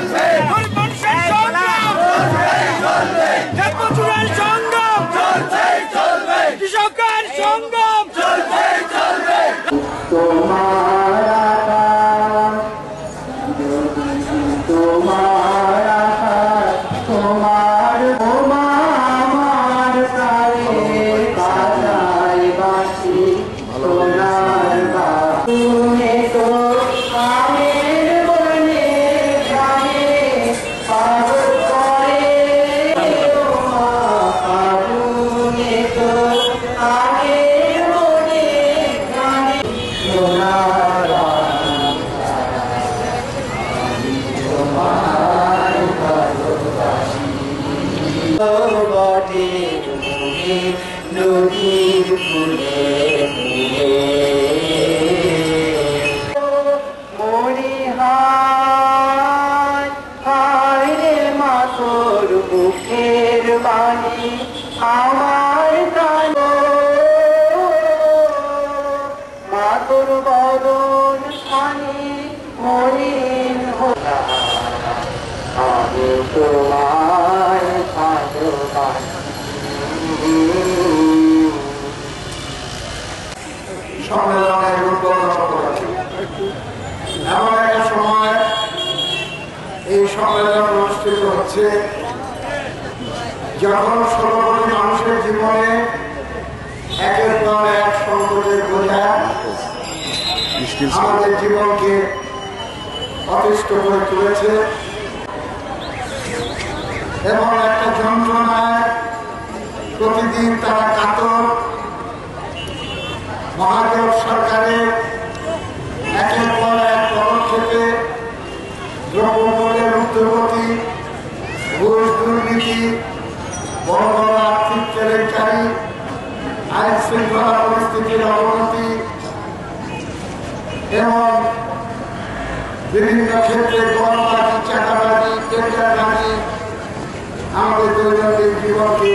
গরিব মানুষের এমন একটা সময় এই সম্মেলন অনুষ্ঠিত হচ্ছে যখন ষোলো মানুষের জীবনে একের এক সংকটের আমাদের জীবনকে অতিষ্ঠ করে তুলেছে এবং একটা যন্ত্রণায় প্রতিদিন তারা কাতর। মহাদেব সরকারের একের পর এক পদক্ষেপে দ্রব্যমূল্যের ঊর্ধ্বগতি ঘুষ দুর্নীতি, বড় বড় আর্থিক কেলেঙ্কারি, আইন শৃঙ্খলা পরিস্থিতির অবনতি এবং বিভিন্ন ক্ষেত্রে গণবাজি চাঁদাবাজি, টেন্ডারবাজি আমাদের দৈনন্দিন জীবনকে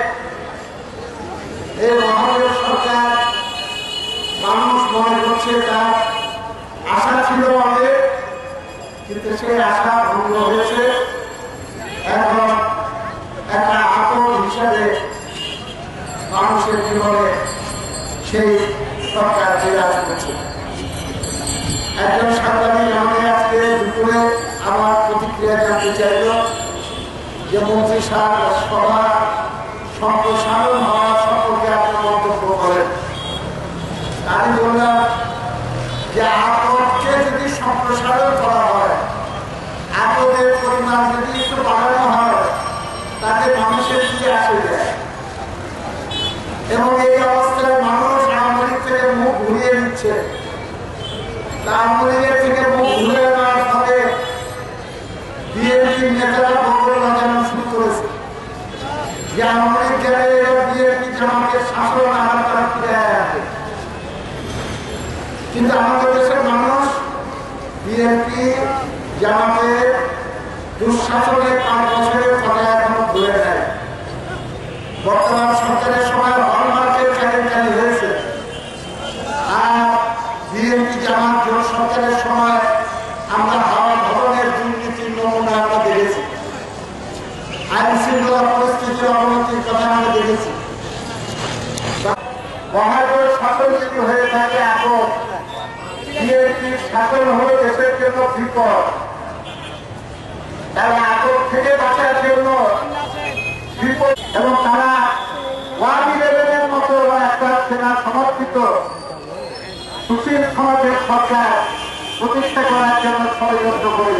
মানুষের জীবনে সেই আমার প্রতিক্রিয়া জানতে চাইল যে মন্ত্রী সাহেব সভা সম্প্রসারণ হওয়া সম্পর্কে আপনি মন্তব্য করেন। আমি বললাম যে আপদকে যদি সম্প্রসারণ করা পরিমাণ যদি একটু বাড়ানো হয়, তাতে মানুষের কি আসে এবং এই অবস্থায় মানুষ আওয়ামী থেকে মুখ ঘুরিয়ে দিচ্ছে তা থেকে মুখ ঘুরে নেওয়ার ফলে বিএনপির নেতারা বগল বাজানো শুরু করেছে। যে আওয়ামী গেলে বিএনপি জামাতের শাসন আবার তারা ফিরে আসে কিন্তু আমাদের দেশের মানুষ বিএনপি জামাতের দুঃশাসনের পাঁচ বছরের কথা এখনও ভুলে নেয় বর্তমান সরকারের সময় হলমার্কের হয়েছে আর সময় আমরা হাওয়া ধরনের আমরা দেখেছি। আইন শৃঙ্খলা পরিস্থিতির অবনতির কথা আমরা দেখেছি। মহাজোট হয়ে থাকে, এখন বিএনপির শাসন হলো দেশের জন্য বিপদ। তারা আটক থেকে বাঁচার জন্য এবং তারা ইলেভেনের মতো একটা সেনা সুশীল সমাজের সরকার প্রতিষ্ঠা করার জন্য ষড়যন্ত্র করে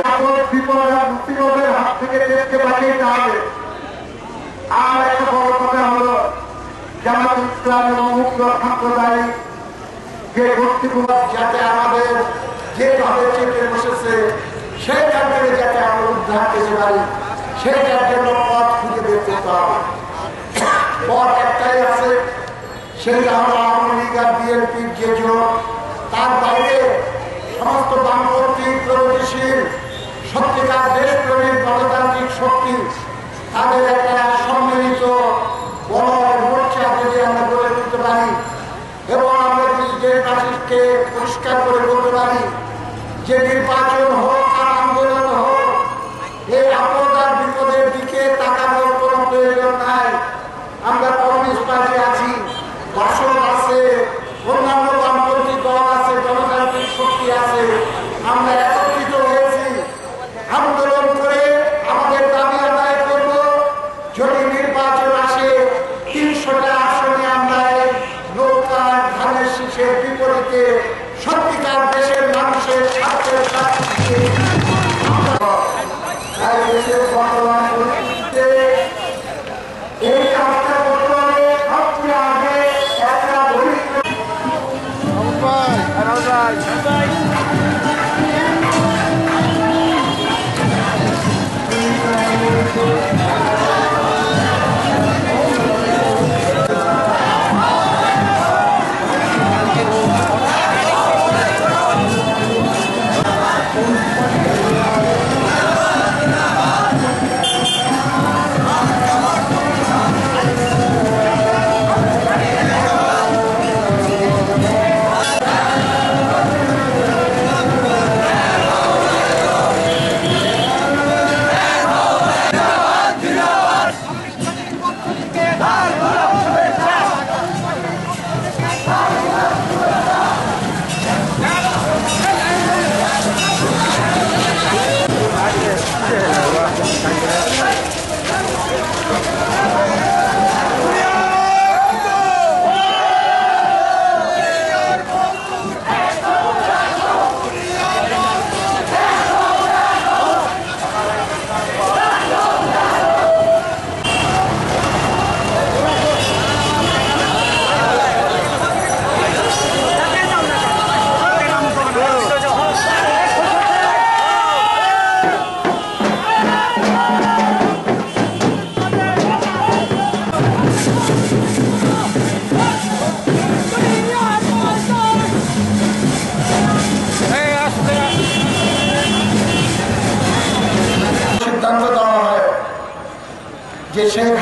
আর হাত থেকে দেশকে বাঁচিয়ে আর একটা বড় কথা হলো, জামাত ইসলাম এবং সাম্প্রদায়িক যে গোষ্ঠীগুলো যাতে আমাদের যেভাবে চেপে বসেছে সেইটা থেকে যাতে পথ একটাই আছে, সেটা তার বাইরে সমস্ত বামপন্থী প্রগতিশীল, সত্যিকার দেশপ্রেমিক গণতান্ত্রিক শক্তি, তাদের একটা সম্মিলিত বড় মোর্চা যদি আমরা গড়ে তুলতে পারি এবং আমরা যদি দেশবাসীকে পরিষ্কার করে বলতে পারি যে নির্বাচন হোক আর আন্দোলন হোক এই আপদ আর বিপদের দিকে তাকানোর কোনো প্রয়োজন নাই আমরা কমিউনিস্ট পার্টি আছি দর্শক আছে অন্যান্য বামপন্থী দল আছে জনতান্ত্রিক শক্তি আছে আমরা একত্রিত হয়েছি আন্দোলন করে আমাদের দাবি আদায় করব যদি নির্বাচন আসে তিনশোটা আসনে আমরা এই নৌকা ধানের শীষের বিপরীতে সত্যিকার দেশের মানুষের স্বার্থের স্বার্থে আর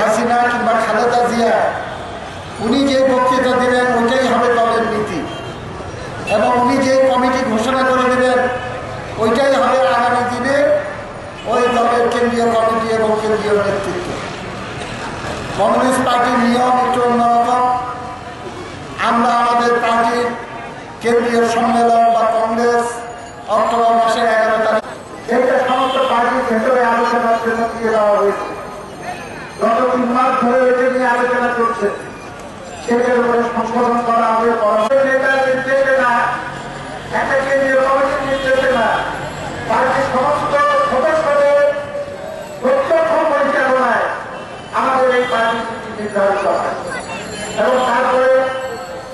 হাসিনা কিংবা খালেদা জিয়া, উনি যে বক্তৃতা দিবেন ওইটাই হবে দলের নীতি। এবং উনি যে কমিটি ঘোষণা করে দেবেন ওইটাই হবে আগামী দিনে ওই দলের কেন্দ্রীয় কমিটি এবং কেন্দ্রীয় নেতৃত্ব। কমিউনিস্ট পার্টির নিয়ম একটু অন্যরকম। আমরা আমাদের পার্টির কেন্দ্রীয় সম্মেলন বা কংগ্রেস অক্টোবর মাসের এগারো তারিখ এটা সমস্ত পার্টির ভেতরে আলোচনার জন্য দিয়ে দেওয়া হয়েছে। তিন মাস ধরে এটা নিয়ে আলোচনা চলছে সেটার উপরে সংশোধন করা হবে একটা কেন্দ্রীয় কমিটির নির্দেশে না পার্টির সমস্ত সদস্যদের প্রত্যক্ষ পরিচালনায় আমাদের এই পার্টি নির্ধারিত হয় এবং তারপরে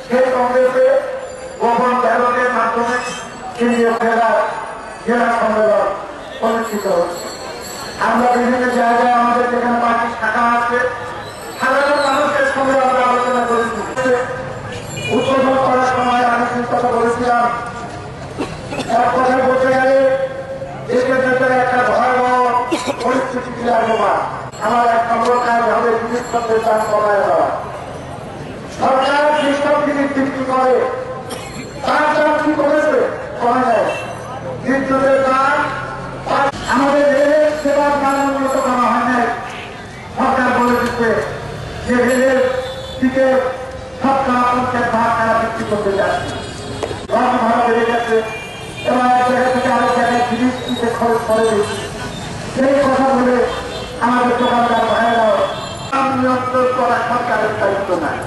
সেই কংগ্রেসে গোপন ব্যালটের মাধ্যমে কেন্দ্রীয় জেলা জেলা সম্মেলন অনুষ্ঠিত হচ্ছে আমরা বিভিন্ন জায়গায় আমাদের যেখানে পার্টি শাখা আছে সাধারণ মানুষের সঙ্গে আমরা আলোচনা করেছি উদ্বোধন করার সময় আমি কিছু কথা বলেছিলাম এক কথা বলতে গেলে দেশের ভেতরে একটা ভয়াবহ পরিস্থিতি বিরাজমান আমার এক নম্বর কাজ জিনিসপত্রের দাম কমায় দেওয়া সরকার জিনিস বিক্রি করে, তার দাম কি করেছে বিদ্যুতের দাম আমাদের রেলের সেবার উন্নত করা হয় নাই। সরকার বলে দিচ্ছে যে রেলের দিকে ভাগ তারা বিক্রি করতে যাচ্ছে। দশ ভাড়া বেড়ে গেছে এবং এক জায়গা থেকে আরেক জায়গায় জিনিস খরচ করে। সেই কথা বলে আমাদের দোকানদার নিয়ন্ত্রণ করা সরকারের দায়িত্ব নাই।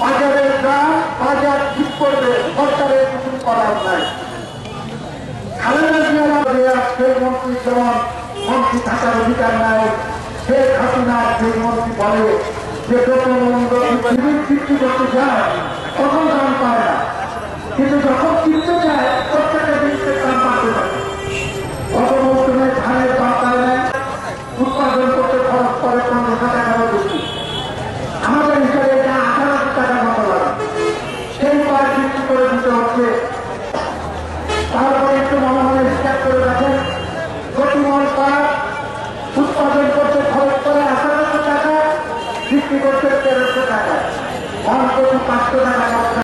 বাজারের দাম বাজার ঠিক করবে, সরকারের কিছু করার নাই। মন্ত্রী যেমন মন্ত্রী থাকার অধিকার নাই, শেখ যায়, তখন দাম না। কিন্তু যখন কিনতে যায় প্রত্যেকটা